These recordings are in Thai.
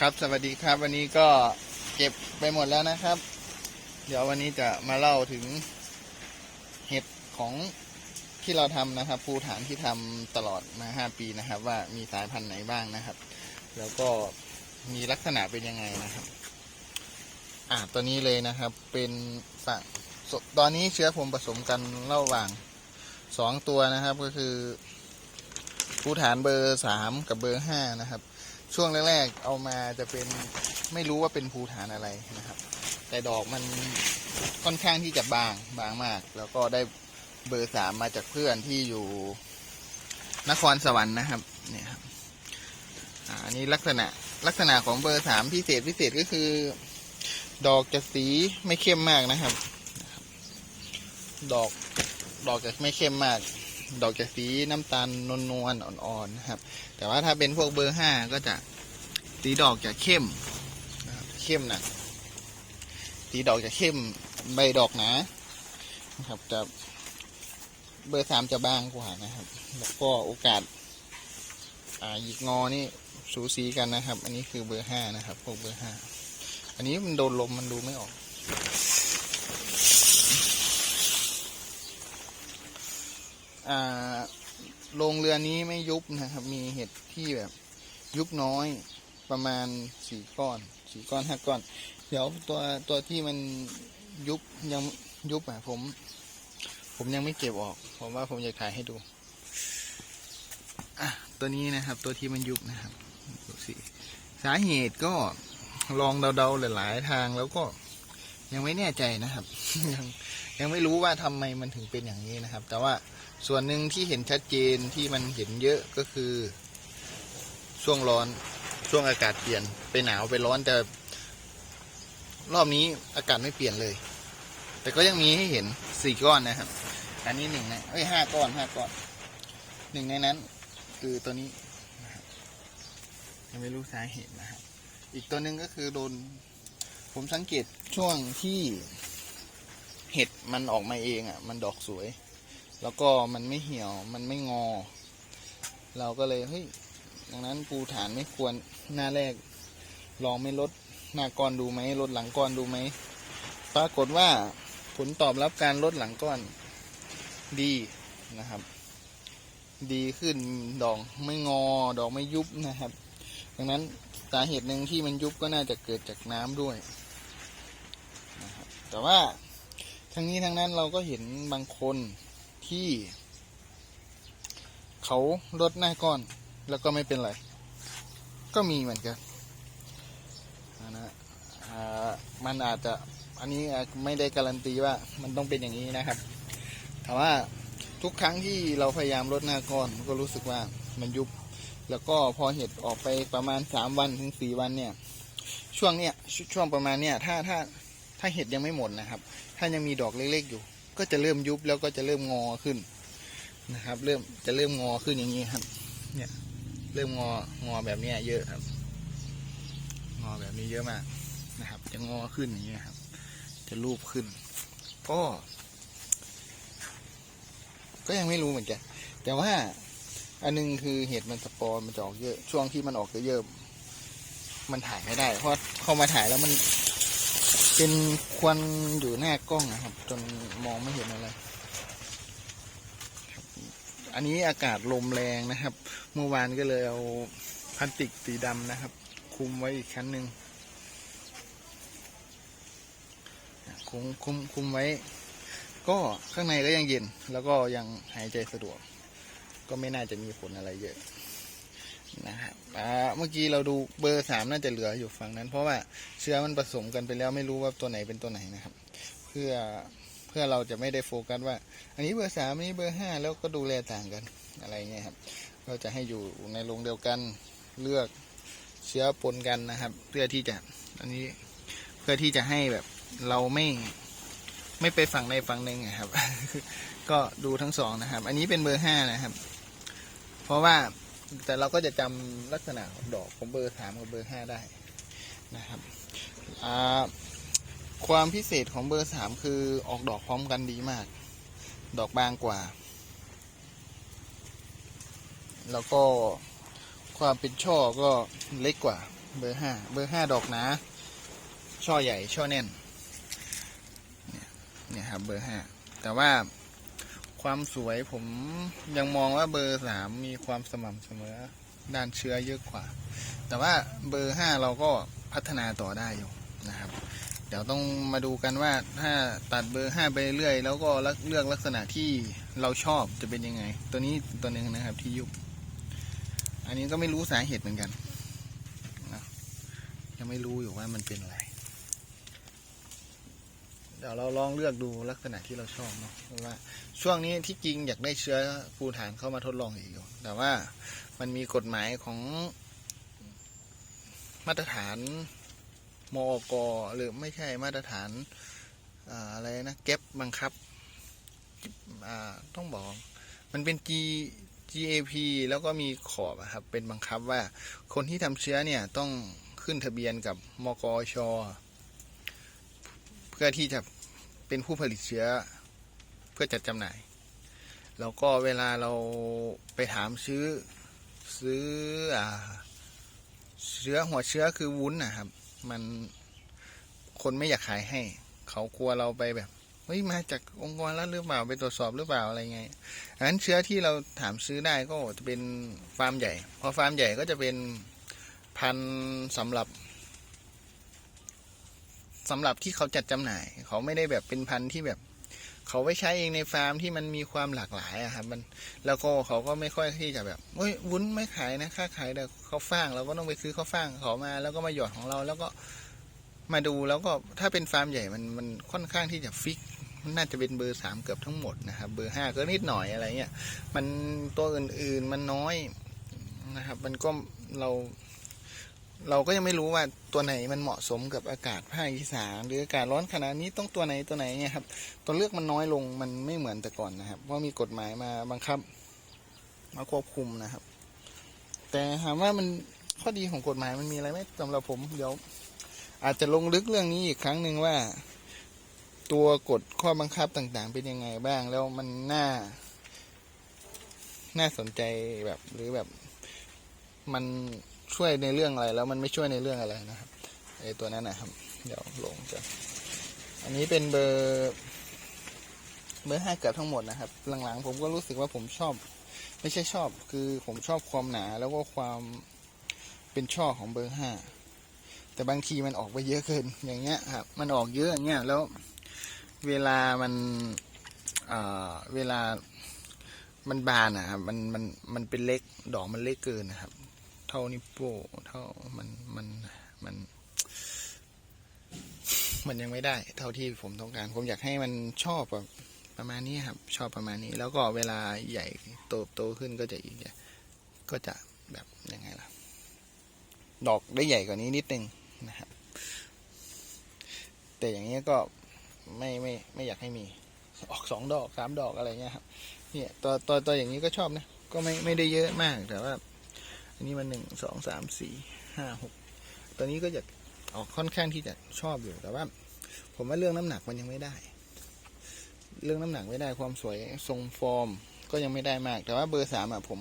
ครับสวัสดีครับ วันนี้ก็เก็บไปหมดแล้วนะครับ เดี๋ยววันนี้จะมาเล่าถึงเห็ดของที่เราทำนะครับภูฐานที่ทำตลอดมาห้าปีนะครับ ว่ามีสายพันธุ์ไหนบ้างนะครับ แล้วก็มีลักษณะเป็นยังไงนะครับ อ่าตัวนี้เลยนะครับ เป็นฝั่งตอนนี้เชื้อผมผสมกันระหว่างสองตัวนะครับ ก็คือภูฐานเบอร์สามกับเบอร์ห้านะครับ ช่วงแรกๆเอามาจะเป็นไม่รู้ว่าเป็นภูฐานอะไรนะครับ แต่ดอกมันค่อนข้างที่จะบางบางมาก แล้วก็ได้เบอร์สามมาจากเพื่อนที่อยู่นครสวรรค์นะครับเนี่ยครับอันนี้ลักษณะลักษณะของเบอร์สามพิเศษพิเศษก็คือ ดอกจะสีไม่เข้มมากนะครับ ดอกดอกจะไม่เข้มมาก ดอกจะสีน้ำตาลนวลนวลๆอ่อนๆนะครับ แต่ว่าถ้าเป็นพวกเบอร์ห้าก็จะสีดอกจะเข้มนะครับเข้มนะสีดอกจะเข้มใบดอกหนานะครับจะเบอร์สามจะบางกว่านะครับ แล้วก็โอกาสอ่าหยิกงอนี่สูสีกันนะครับ อันนี้คือเบอร์ห้านะครับ พวกเบอร์ห้าอันนี้มันโดนลมมันดูไม่ออก อ่า โรงเรือนี้ไม่ยุบนะครับ มีเห็ดที่แบบยุบน้อยประมาณสี่ก้อนสี่ก้อนห้าก้อน เดี๋ยวตัวตัวที่มันยุบยังยุบอะผม ผมยังไม่เก็บออก ผมว่าผมจะถ่ายให้ดูอะตัวนี้นะครับ ตัวที่มันยุบนะครับดูสิสาเหตุก็ลองเดาๆหลาย ๆ ทางแล้วก็ ยังไม่แน่ใจนะครับ ยังยังไม่รู้ว่าทำไมมันถึงเป็นอย่างนี้นะครับ แต่ว่าส่วนหนึ่งที่เห็นชัดเจนที่มันเห็นเยอะก็คือ ช่วงร้อนช่วงอากาศเปลี่ยนไปหนาวไปร้อนแต่ รอบนี้อากาศไม่เปลี่ยนเลย แต่ก็ยังมีให้เห็นสี่ก้อนนะครับ อันนี้หนึ่งในเอ้ยห้าก้อนห้าก้อนหนึ่งในนั้น คือตัวนี้ยังไม่รู้สาเหตุนะครับ อีกตัวหนึ่งก็คือโดน ผมสังเกตช่วงที่เห็ดมันออกมาเองอะ มันดอกสวย แล้วก็มันไม่เหี่ยว มันไม่งอ เราก็เลยเฮ้ยดังนั้นปูฐานไม่ควรหน้าแรก ลองไม่ลดหน้าก้อนดูไหมลดหลังก้อนดูไหมปรากฏว่าผลตอบรับการลดหลังก้อนดีนะครับ ดีขึ้นดอกไม่งอ ดอกไม่ยุบนะครับ ดังนั้นสาเหตุหนึ่งที่มันยุบก็น่าจะเกิดจากน้ำด้วย แต่ว่าทั้งนี้ทั้งนั้นเราก็เห็นบางคนที่ เขาลดหน้าก้อนแล้วก็ไม่เป็นไร ก็มีเหมือนกันนะมันอาจจะอันนี้ไม่ได้การันตีว่ามันต้องเป็นอย่างนี้นะครับ แต่ว่าทุกครั้งที่เราพยายามลดหน้าก้อนก็รู้สึกว่ามันยุบ แล้วก็พอเห็ดออกไปประมาณสามวันถึงสี่วันเนี่ย ช่วงเนี้ยชช่วงประมาณเนี้ยถ้าถ้า ถ้าเห็ดยังไม่หมดนะครับ ถ้ายังมีดอกเล็กๆอยู่ ก็จะเริ่มยุบแล้วก็จะเริ่มงอขึ้นนะครับ เริ่มจะเริ่มงอขึ้นอย่างนี้ครับ เนี่ย เริ่มงองอแบบนี้เยอะครับ งอแบบนี้เยอะมากนะครับ จะงอขึ้นอย่างนี้ครับ จะรูปขึ้น ก็ ก็ยังไม่รู้เหมือนกัน แต่ว่าอันหนึงคือเห็ดมันสปอร์มันจะออกเยอะ ช่วงที่มันออกเยอะๆมันถ่ายไม่ได้ เพราะเข้ามาถ่ายแล้วมัน เป็นควันอยู่หน้ากล้องนะครับ จนมองไม่เห็นอะไร อันนี้อากาศลมแรงนะครับ เมื่อวานก็เลยเอาพลาสติกสีดำนะครับ คุมไว้อีกชั้นหนึ่งคุมคุมคุมไว้ ก็ข้างในก็ยังเย็น แล้วก็ยังหายใจสะดวก ก็ไม่น่าจะมีผลอะไรเยอะ นะครับอาเมื่อกี้เราดูเบอร์สามน่าจะเหลืออยู่ฝั่งนั้น เพราะว่าเชื้อมันผสมกันไปแล้วไม่รู้ว่าตัวไหนเป็นตัวไหนนะครับ เพื่อเพื่อเราจะไม่ได้โฟกัสว่า อันนี้เบอร์สามอันนี้เบอร์ห้าแล้วก็ดูแลต่างกันอะไรเงี้ยครับเราจะให้อยู่ในโรงเดียวกันเลือกเชื้อปนกันนะครับ เพื่อที่จะอันนี้เพื่อที่จะให้แบบเราไม่ไม่ไปฝั่งใดฝั่งหนึ่งอะครับ ก็ดูทั้งสองนะครับ อันนี้เป็นเบอร์ห้านะครับ เพราะว่า แต่เราก็จะจำลักษณะของดอกของเบอร์สามกับเบอร์ห้าได้นะครับความพิเศษของเบอร์สามคือออกดอกพร้อมกันดีมาก ดอกบางกว่า แล้วก็ความเป็นช่อก็เล็กกว่าเบอร์ห้าเบอร์ห้าดอกหนาช่อใหญ่ช่อแน่นเนี่ยเนี่ยครับเบอร์ห้าแต่ว่า ความสวยผมยังมองว่าเบอร์สามมีความสม่ำเสมอด้านเชื้อเยอะกว่า แต่ว่าเบอร์ห้าเราก็พัฒนาต่อได้อยู่นะครับ เดี๋ยวต้องมาดูกันว่าถ้าตัดเบอร์ห้าไปเรื่อยแล้วก็เลือกลักษณะที่เราชอบจะเป็นยังไง ตัวนี้ตัวหนึ่งนะครับที่ยุบอันนี้ก็ไม่รู้สาเหตุเหมือนกันนะยังไม่รู้อยู่ว่ามันเป็นอะไร เดี๋ยวเราลองเลือกดูลักษณะที่เราชอบเนาะเพราะว่าช่วงนี้ที่จริงอยากได้เชื้อภูฐานเข้ามาทดลองอีกอยู่ แต่ว่ามันมีกฎหมายของมาตรฐานมอกหรือไม่ใช่มาตรฐานอ่าอะไรนะเก็บบังคับต้องบอก มันเป็น G GAP แล้วก็มีขอบครับเป็นบังคับว่าคนที่ทำเชื้อเนี่ยต้องขึ้นทะเบียนกับมกช เพื่อที่จะเป็นผู้ผลิตเชื้อเพื่อจัดจำหน่าย แล้วก็เวลาเราไปถามซื้อซื้ออ่าเชื้อหัวเชื้อคือวุ้นนะครับ มันคนไม่อยากขายให้ เขากลัวเราไปแบบเฮ้ยมาจากองค์กรรัฐหรือเปล่าไปตรวจสอบหรือเปล่าอะไรไงอันนั้นเชื้อที่เราถามซื้อได้ก็จะเป็นฟาร์มใหญ่ พอฟาร์มใหญ่ก็จะเป็นพันสำหรับ สำหรับที่เขาจัดจำหน่าย เขาไม่ได้แบบเป็นพันธุ์ที่แบบ เขาไว้ใช้เองในฟาร์มที่มันมีความหลากหลายอะครับมันแล้วก็เขาก็ไม่ค่อยที่จะแบบเฮ้ยวุ้นไม่ขายนะค่าขายแต่ข้าวฟ่างเราก็ต้องไปซื้อข้าวฟ่างเขามา แล้วก็มาหยอดของเราแล้วก็มาดูแล้วก็ถ้าเป็นฟาร์มใหญ่มันมันค่อนข้างที่จะฟิกมันน่าจะเป็นเบอร์สามเกือบทั้งหมดนะครับ เบอร์ห้าก็นิดหน่อยอะไรเงี้ยมันตัวอื่นๆมันน้อยนะครับ มันก็เรา เราก็ยังไม่รู้ว่าตัวไหนมันเหมาะสมกับอากาศภาคอีสานหรืออากาศร้อนขนาดนี้ต้องตัวไหนตัวไหนเนี่ยครับ ตัวเลือกมันน้อยลงมันไม่เหมือนแต่ก่อนนะครับ เพราะมีกฎหมายมาบังคับ มาควบคุมนะครับ แต่ถามว่ามันข้อดีของกฎหมายมันมีอะไรไหมสำหรับผมเดี๋ยวอาจจะลงลึกเรื่องนี้อีกครั้งหนึ่งว่า ตัวกฎข้อบังคับต่างๆ เป็นยังไงบ้าง แล้วมันน่า น่าสนใจแบบหรือแบบมัน ช่วยในเรื่องอะไร แล้วมันไม่ช่วยในเรื่องอะไรนะครับไอตัวนั้นนะครับ เดี๋ยวลงกันอันนี้เป็นเบอร์เบอร์ห้าเกือบทั้งหมดนะครับ หลังๆ ผมก็รู้สึกว่าผมชอบ ไม่ใช่ชอบ คือผมชอบความหนาแล้วก็ความเป็นช่อของเบอร์ห้าแต่บางทีมันออกไปเยอะเกินอย่างเงี้ยครับ มันออกเยอะอย่างเงี้ยแล้วเวลามันเอ่อเวลามันบานนะครับ มันมันมันเป็นเล็กดอกมันเล็กเกินนะครับ เท่านิ้โป้เท่ามันมันมัน มันยังไม่ได้ เท่าที่ผมต้องการ ผมอยากให้มันชอบแบบประมาณนี้ครับ ชอบประมาณนี้ แล้วก็เวลาใหญ่โตโตขึ้นก็จะอีกก็จะแบบยังไงล่ะ ดอกได้ใหญ่กว่านี้นิดนึงนะครับ แต่อย่างนี้ยก็ไม่ไม่ไม่อยากให้มี ออกสองดอกสามดอกอะไรเงี้ยครับ เนี่ยตัวตัวตัวอย่างนี้ก็ชอบนะ ก็ไม่ไม่ได้เยอะมากแต่ว่า นนี้มันหนึ่งสองสามสี่ห้าหกตัวนี้ก็จะออกค่อนข้างที่จะชอบอยู่แต่ว่า ผมว่าเรื่องน้ำหนักมันยังไม่ได้ เรื่องน้ำหนักไม่ได้ความสวยทรงฟอร์มก็ยังไม่ได้มาก แต่ว่าเบอร์สามอะผม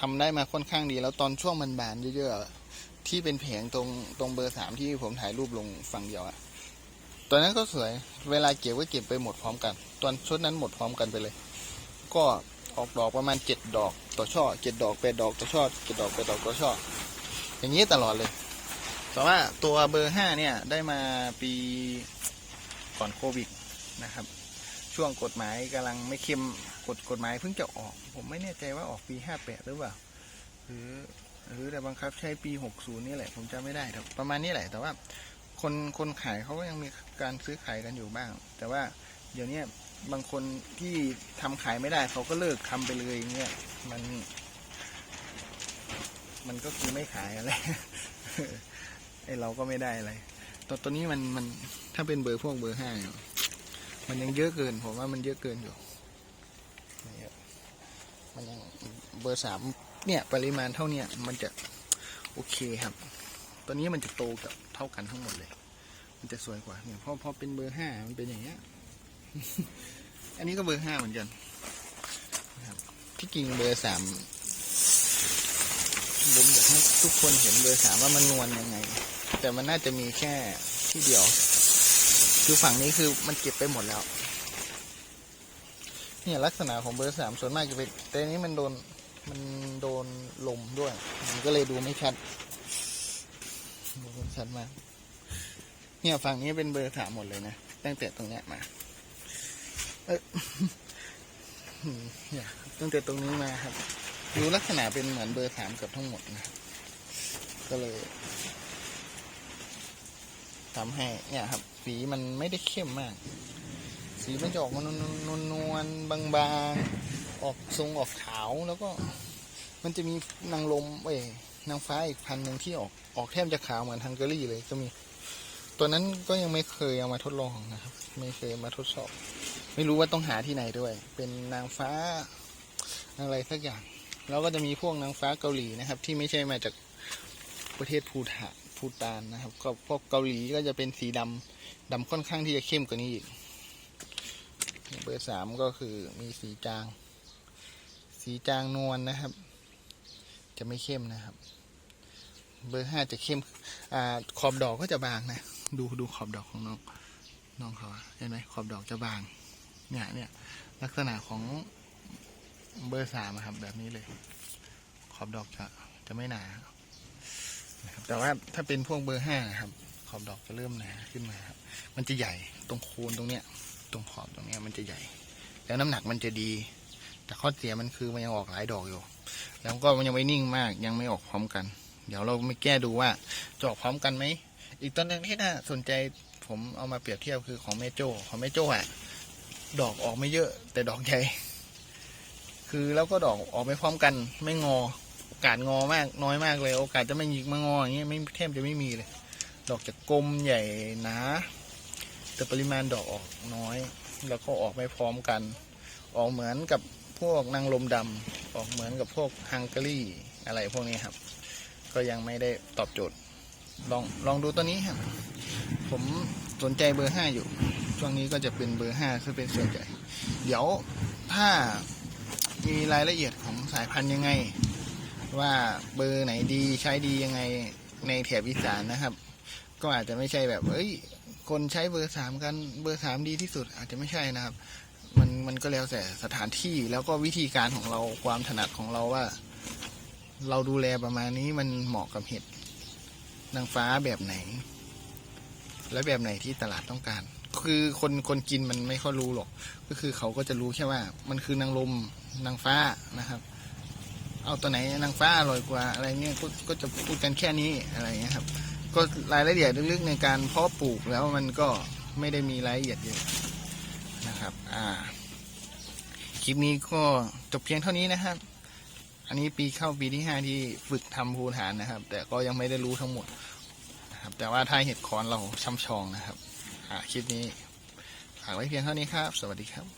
ทำได้มาค่อนข้างดี แล้วตอนช่วงมันบานเยอะๆที่เป็นแผงตรงตรงเบอร์สามที่ผมถ่ายรูปลงฝั่งเดียวอะตัวนั้นก็สวย เวลาเก็บก็เก็บไปหมดพร้อมกัน ตอนชุดนั้นหมดพร้อมกันไปเลย ก็ ออกดอกประมาณเจ็ดดอกต่อช่อเจ็ดดอกแปดดอกต่อช่อเจ็ดดอกแปดดอกต่อช่อ อย่างนี้ตลอดเลย แต่ว่าตัวเบอร์ห้าเนี่ยได้มาปีก่อนโควิดนะครับ ช่วงกฎหมายกำลังไม่เข้มกฎกฎหมายเพิ่งจะออก ผมไม่แน่ใจว่าออกปีห้าแปดหรือเปล่า หรือหรือแต่บังคับใช้ปีหกศูนย์นี่แหละ ผมจำไม่ได้แต่ประมาณนี้แหละ แต่ว่าคนคนขายเขาก็ยังมีการซื้อขายกันอยู่บ้าง แต่ว่าเดี๋ยวนี้ บางคนที่ทำขายไม่ได้เขาก็เลิกทำไปเลยอย่างเงี้ยมัน มันก็คือไม่ขายอะไรไอเราก็ไม่ได้อะไรตัวตัวนี้มันมันถ้าเป็นเบอร์พวกเบอร์ห้ามันยังเยอะเกิน ผมว่ามันเยอะเกินอยู่เนี่ยมันยังเบอร์สามเนี่ย ปริมาณเท่าเนี้ยมันจะโอเคครับ ตัวนี้มันจะโตกับเท่ากันทั้งหมดเลย มันจะสวยกว่าเนี่ยพอพอเป็นเบอร์ห้ามันเป็นอย่างเงี้ย อันนี้ก็เบอร์ห้าเหมือนกันที่จริงเบอร์สามผมอยากให้ทุกคนเห็นเบอร์สามว่ามันนวลยังไง แต่มันน่าจะมีแค่ที่เดียว คือฝั่งนี้คือมันเก็บไปหมดแล้ว เนี่ยลักษณะของเบอร์สามส่วนมากจะเป็นแต่อันนี้มันโดนมันโดนลมด้วย มันก็เลยดูไม่ชัดดูไม่ชัดมากเนี่ยฝั่งนี้เป็นเบอร์สามหมดเลยนะตั้งแต่ตรงเนี้ยมา ตั้งแต่ตรงนี้มาครับ ดูลักษณะเป็นเหมือนเบอร์สามเกือบทั้งหมดนะก็เลยทำให้เนี่ยครับ สีมันไม่ได้เข้มมาก สีมันจะออกมานวลนวลๆบางๆ ออกทรงออกขาวแล้วก็ มันจะมีนางลม เอ้ยนางฟ้าอีกพันหนึ่งที่ออกออกแทบจะขาวเหมือนฮังการีเลยก็มี ตัวนั้นก็ยังไม่เคยเอามาทดลองนะครับ ไม่เคยมาทดสอบ ไม่รู้ว่าต้องหาที่ไหนด้วย เป็นนางฟ้าอะไรสักอย่าง แล้วก็จะมีพวกนางฟ้าเกาหลีนะครับ ที่ไม่ใช่มาจากประเทศภูฐานภูตานนะครับ ก็พวกเกาหลีก็จะเป็นสีดำดำค่อนข้างที่จะเข้มกว่านี้อีก เบอร์สามก็คือมีสีจาง สีจางนวลนะครับ จะไม่เข้มนะครับ เบอร์ห้าจะเข้มอ่าขอบดอกก็จะบางนะ ดูดูขอบดอกของน้องน้องเขาเห็นไหมขอบดอกจะบาง เนี่ยเนี่ยลักษณะของเบอร์สามอะครับ แบบนี้เลย ขอบดอกจะจะไม่หนานะครับแต่ว่าถ้าเป็นพวกเบอร์ห้านะครับ ขอบดอกจะเริ่มหนาขึ้นมาครับ มันจะใหญ่ตรงโคนตรงเนี้ย ตรงขอบตรงเนี้ยมันจะใหญ่ แล้วน้ำหนักมันจะดี แต่ข้อเสียมันคือมันยังออกหลายดอกอยู่ แล้วก็มันยังไม่นิ่งมากยังไม่ออกพร้อมกัน เดี๋ยวเราไม่แก้ดูว่าจะออกพร้อมกันไหมอีกต้นหนึ่งที่น่าสนใจผมเอามาเปรียบเทียบคือของแม่โจของแม่โจ้อะ ดอกออกไม่เยอะ แต่ดอกใหญ่ คือแล้วก็ดอกออกไม่พร้อมกันไม่งอ โอกาสงอมากน้อยมากเลย โอกาสจะไม่หยิกมางออย่างเงี้ยไม่แทบจะไม่มีเลย ดอกจะกลมใหญ่หนาแต่ปริมาณดอกออกน้อย แล้วก็ออกไม่พร้อมกัน ออกเหมือนกับพวกนางลมดำออกเหมือนกับพวกฮังการีอะไรพวกนี้ครับ ก็ยังไม่ได้ตอบโจทย์ลองลองดูตัวนี้ครับ ผมสนใจเบอร์ห้าอยู่ ช่วงนี้ก็จะเป็นเบอร์ห้าซึ่งเป็นส่วนใหญ่ เดี๋ยวถ้ามีรายละเอียดของสายพันธุ์ยังไง ว่าเบอร์ไหนดีใช้ดียังไงในแถบอีสานนะครับ ก็อาจจะไม่ใช่แบบเอ้ย คนใช้เบอร์สามกันเบอร์สามดีที่สุด อาจจะไม่ใช่นะครับ มันมันก็แล้วแต่สถานที่แล้วก็วิธีการของเราความถนัดของเราว่า เราดูแลประมาณนี้มันเหมาะกับเห็ดนางฟ้าแบบไหน และแบบไหนที่ตลาดต้องการ คือคนคนกินมันไม่ค่อยรู้หรอก ก็คือเขาก็จะรู้แค่ว่า มันคือนางลมนางฟ้านะครับ เอาตัวไหนนางฟ้าอร่อยกว่าอะไรเงี้ยก็ก็จะพูดกันแค่นี้อะไรเงี้ยครับ ก็รายละเอียดลึกๆในการเพาะปลูกแล้วมันก็ไม่ได้มีรายละเอียดเยอะนะครับ อ่า คลิปนี้ก็จบเพียงเท่านี้นะครับ อันนี้ปีเข้าปีที่ห้าที่ฝึกทำภูฐานนะครับ แต่ก็ยังไม่ได้รู้ทั้งหมดนะครับ แต่ว่าถ้าเห็ดคอนเราช่ำชองนะครับ คลิปนี้ฝากไว้เพียงเท่านี้ครับ สวัสดีครับ